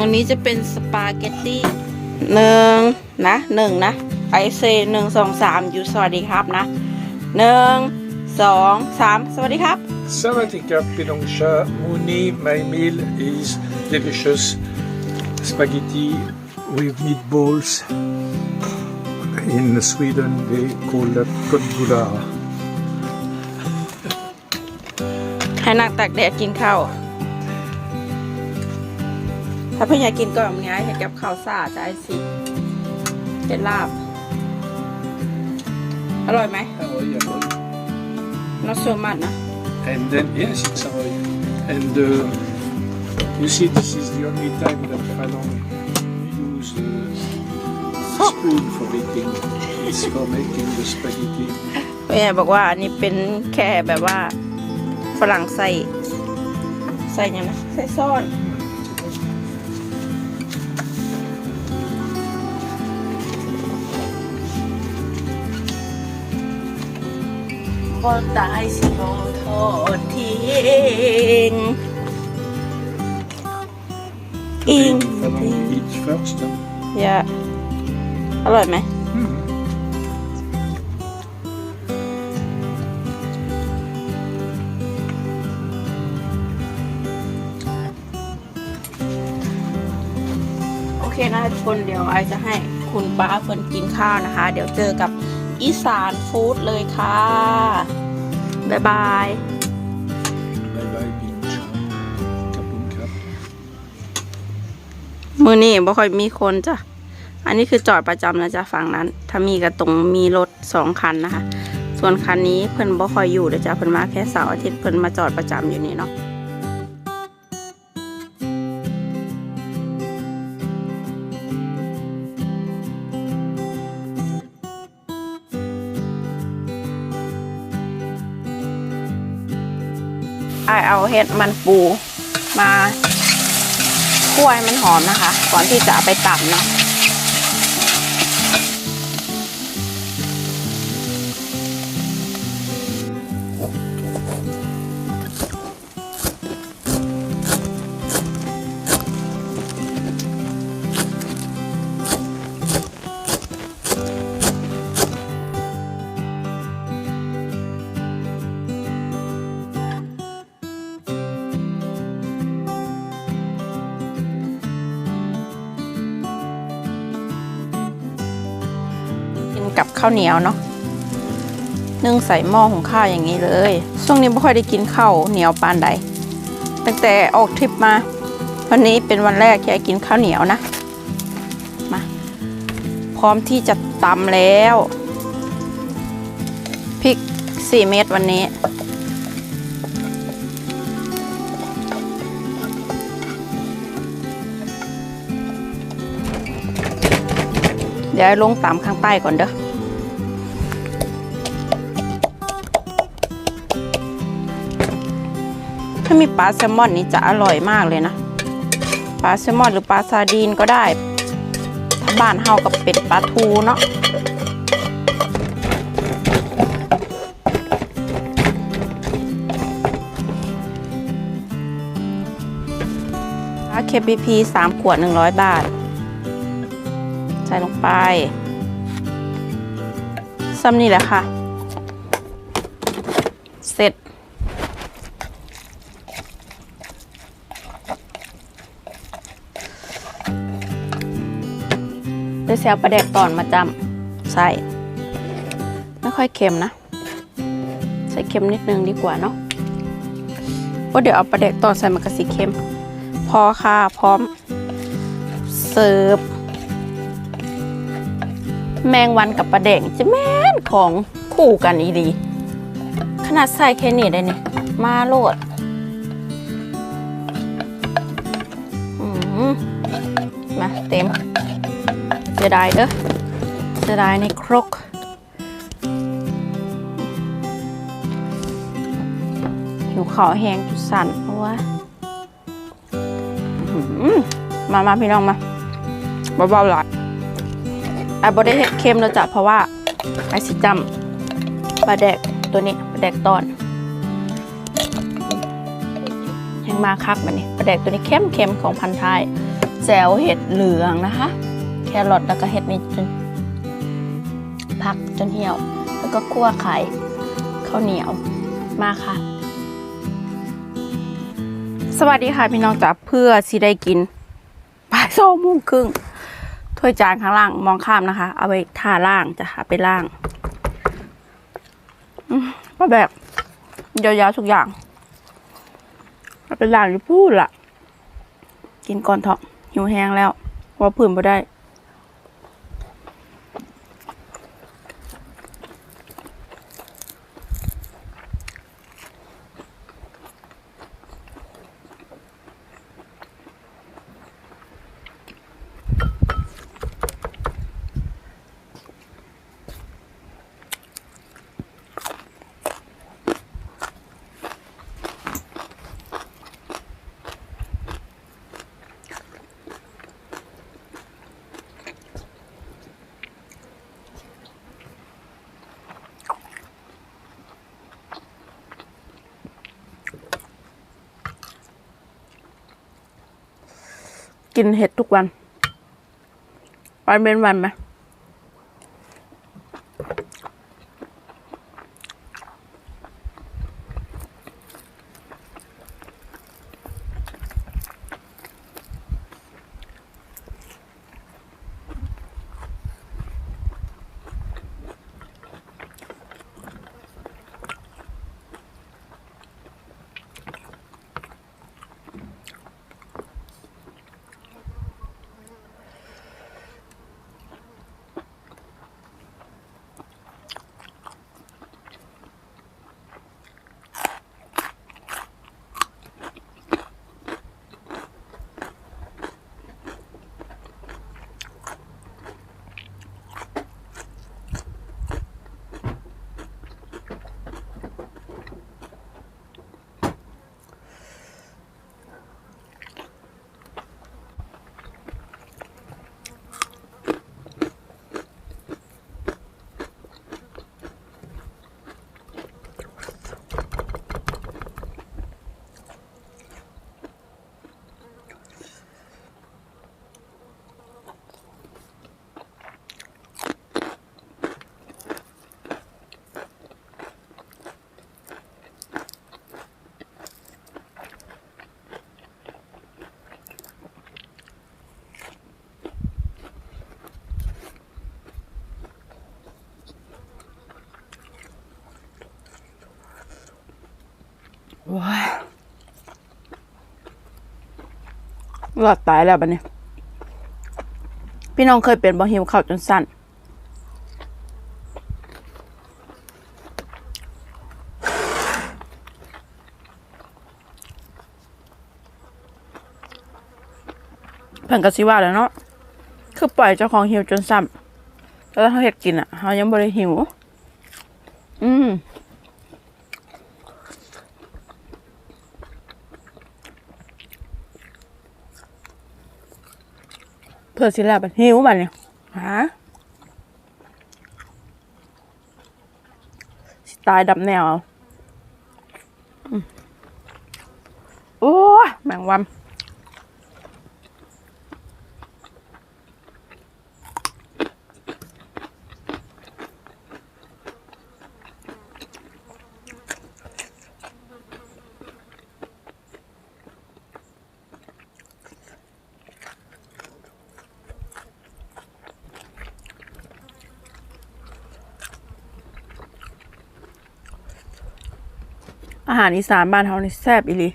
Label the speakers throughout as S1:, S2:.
S1: วันนี้จะเป็นสปาเกตตี้หนึ่งนะหนึ่งนะไอเซหนึ่งสองสามอยู่สวัสดีครับนะหนึ่งสองสามสวัสดีครับ
S2: Sawadika Pinongcha Muni, my meal is delicious spaghetti with meatballs. In Sweden, they call that kotbulara.
S1: ให้นั่งตากแดดกินข้าว ถ้าเพื่อนอยากกินก็แบบนี้ให้กับข้าวสาจะไอสิเป็นลาบ อร่อยไหม not so much นะ
S2: And then, yes, it's Savoy. And uh, you see, this is the only time that Fanon use uh, spoon for eating. It's for making the spaghetti.
S1: แม่บอกว่าอันนี้เป็นแค่แบบว่าฝรั่งใส่ ใส่ยังไงใส่ซ่อน ก็ตายสิบอทอดทิ้งอิง
S2: Fanon eat first. Huh?
S1: อย่าอร่อยไหม โอเคนะทุกคนเดี๋ยวไอจะให้คุณป้าเฟินกินข้าวนะคะ เดี๋ยวเจอกับ อีสานฟู้ดเลยค่ะ บ๊ายบาย
S2: Bye bye, Pinongcha. Kapun kap.
S1: มือนี่บ่ค่อยมีคนจ้ะ อันนี้คือจอดประจำนะจ๊ะฝั่งนั้น ถ้ามีกระตรงมีรถสองคันนะคะ ส่วนคันนี้เพิ่นบ่ค่อยอยู่เดี๋ยวจ้ะเพิ่นมาแค่เสาร์อาทิตย์เพิ่นมาจอดประจำอยู่นี่เนาะ ไอเอาเห็ดมันปูมาคั่วให้มันหอมนะคะ ก่อนที่จะเอาไปตับเนาะ ข้าวเหนียวเนาะนึ่งใส่หม้อหุงข้าวอย่างนี้เลย ช่วงนี้ไม่ค่อยได้กินข้าวเหนียวปานใด ตั้งแต่ออกทริปมา วันนี้เป็นวันแรกที่ไอ้กินข้าวเหนียวนะ มา พร้อมที่จะตำแล้วพริก 4 เม็ดวันนี้ เดี๋ยวลงตามข้างใต้ก่อนเด้อ ถ้ามีปลาแซลมอนนี่จะอร่อยมากเลยนะ ปลาแซลมอนหรือปลาซาดีนก็ได้ ถ้าบ้านเฮากับเป็ดปลาทูเนาะ KPP 3ขวด100บาท ใส่ลงไปซ้ำนี่แหละค่ะ ด้แซวประเด็กตอนมาจำใส่ไม่ค่อยเค็มนะ ใส่เค็มนิดนึงดีกว่าเนาะเพราเดี๋ยวเอาประเด็กตอนใส่มันกระสีเค็ม พอค่ะพร้อมเสิร์ฟแมงวันกับปลาแดงจะแม่นของคู่กันอีดี ขนาดใส่แค่นี้ได้เนี่ยมาโลดมาเต็ม จะได้เด้อจะได้ในครก หิวขาวแห้งจุดสั่นเพราะว่ามามาพี่น้องมาเบาๆหน่อยไอ้บได้เห็ดเค็มแล้วจ้ะเพราะว่าไอ้สิจำปลาแดกตัวนี้ปลาแดกตอนยังมาคักแบบนี้ปลาแดกตัวนี้เข้มเค็มๆของพันธุ์ไทยแจวเห็ดเหลืองนะคะ แครอทแล้วก็เห็ดนี่จนพักจนเหี่ยว แล้วก็คั่วไข่ข้าวเหนียวมาค่ะ สวัสดีค่ะพี่น้องจ๋าเพื่อสิได้กินบ่ายสองโมงครึ่งถ้วยจานข้างล่างมองข้ามนะคะ เอาไปทาล่างจะหาไปล่างอืมก็แบบยาวๆทุกอย่างเอาไปล่างอยู่พูดล่ะ กินก่อนเถอะหิวแห้งแล้วว่าผื่นบ่ได้ กินเห็ดทุกวัน วันเป็นวันไหม ว้าหลอดตายแล้วบันนี้ พี่น้องเคยเป็นบ่หิวข้าวจนสั่นเพิ่นก็สิว่าแล้วเนาะ คือปล่อยเจ้าของหิวจนซ้ำแล้วเขาเฮ็ดกินอะเขายังบ่ได้หิว อืม เพื่อสิลาบันหิวบันเนี่ยฮะสิตายดับแนวโอ้แมงวัน อาหารอีสานบ้านเฮานี่แซ่บอีหลี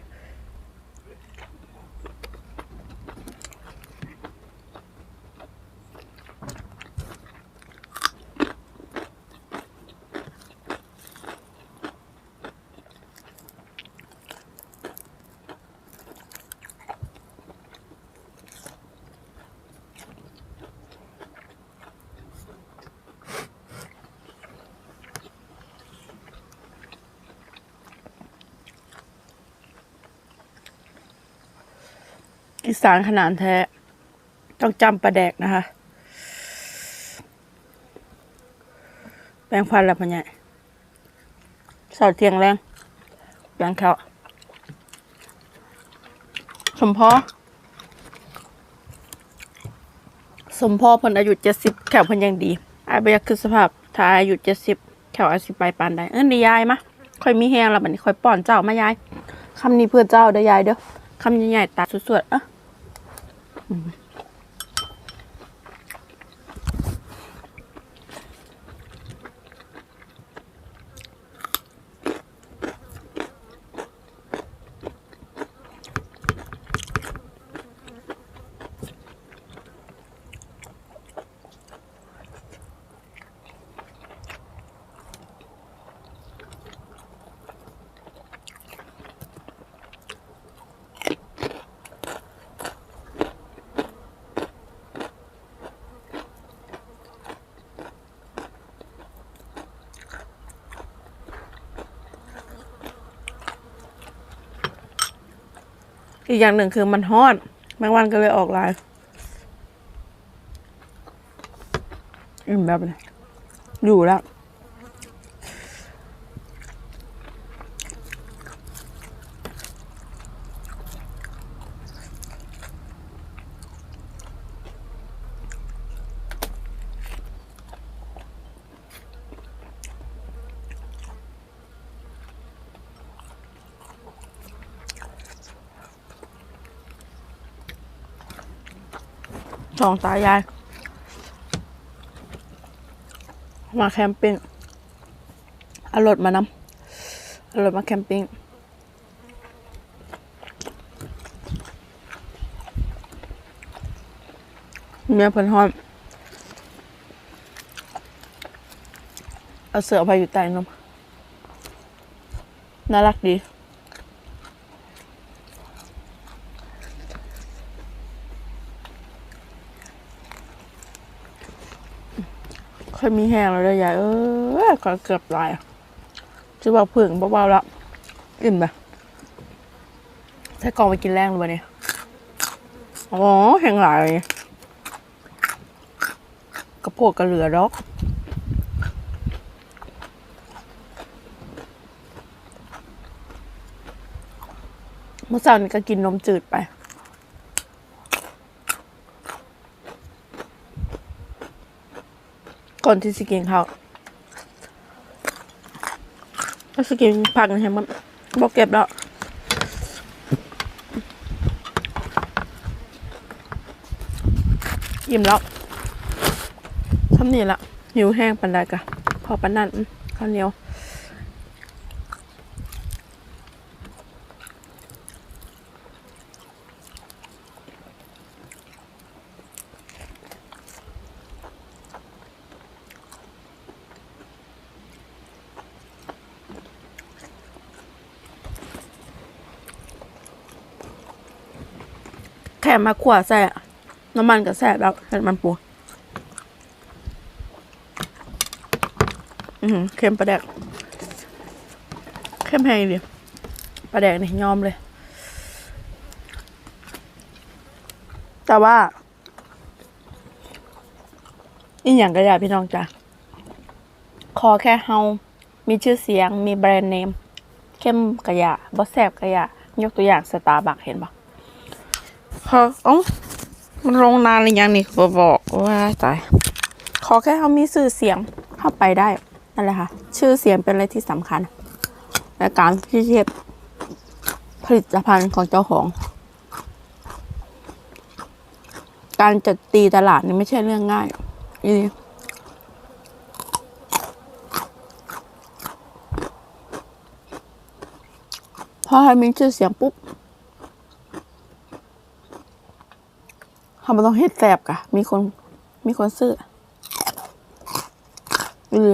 S1: อีสานขนาดแท้ ต้องจำปลาแดกนะคะ แปลงฟันแล้วพะเนี่ยเสาเทียงแรงแปลงเขาสมพอสมพ่อพนอายุเจ็ดสิบแขวพนยังดีอายบ่อยากคือสภาพถ้าอายุเจ็ดสิบแขวอาจสิไปปานใดเอิ้นดียายมะค่อยมีแฮงแล้วบันี้ค่อยป้อนเจ้ามายายคำนี้เพื่อเจ้าเด้ยายเด้อคำใหญ่ๆตาสวดๆอะ อืม อีกอย่างหนึ่งคือมันฮอตแมงวันก็เลยออกลายอิ่มแบบนี้อยู่แล้ว สองตายาย มาแคมปิ้งอารถมานำเอารถมาแคมปิ้งเมียเพิ่นฮอนเอาเสือไปอยู่ใต้นมน่ารักดี ค่อยมีแห้งแล้วเลยยายเออก็เกือบลายจะบอกผึ่งเบาๆแล้วอิ่มไปใส่กองไปกินแรงเล่าเนี่ยอ๋อแห้งหลายเลยกระโพดกระเหลือดอกเมื่อเช้านี้ก็กินนมจืดไป ก่อนที่สกินเขาถ้าสกินพักนะฮะมันบอกเก็บแล้วอิ่มแล้วทำนี่ละหิวแห้งปันไดกะพอปันนั่นข้าวเหนียว แค่มาขวาใส่อะน้ำมันกับแสบแล้วเห็นมันปูอือเค็มปลาแดกเค็มแห้งดิปลาแดกนี่ยอมเลย แต่ว่าอีกอย่างก็อยาพี่น้องจ้ะขอแค่เฮา มีชื่อเสียง มีแบรนด์เนม เข้มกระยะบอสแซบกระยะยกตัวอย่างสตาร์บัคเห็นปะ เขาเอ๋อมันลงนานหรือยังนี่ก็บอกว่าตายขอแค่เขามีชื่อเสียงเข้าไปได้นั่นแหละค่ะ ชื่อเสียงเป็นอะไรที่สำคัญและการที่เทียบผลิตภัณฑ์ของเจ้าของ การจัดตีตลาดนี่ไม่ใช่เรื่องง่ายอีพอให้มีชื่อเสียงปุ๊บ เขาไม่ต้องเฮ็ดแสบกะ มีคน มีคนซื้ออือ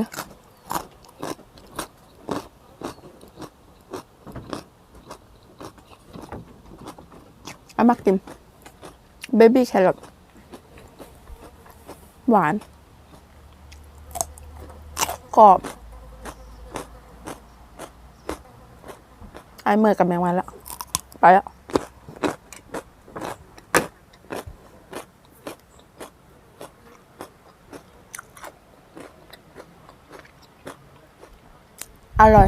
S1: อามักกิน เบบี้แครอทหวาน กรอบ ไอเมื่อกับแมงวันแล้ว ไปแล้ว อร่อย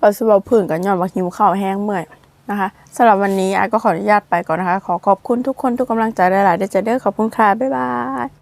S1: อเราสบาผื่นกันย้อนว่าหิวข้าวแห้งเมื่อยนะคะสำหรับวันนี้อาก็ขออนุญาตไปก่อนนะคะ ขอขอบคุณทุกคนทุกกำลังใจหลายๆเดยวจะเด้อขอบคุณค่ะ บ๊ายบาย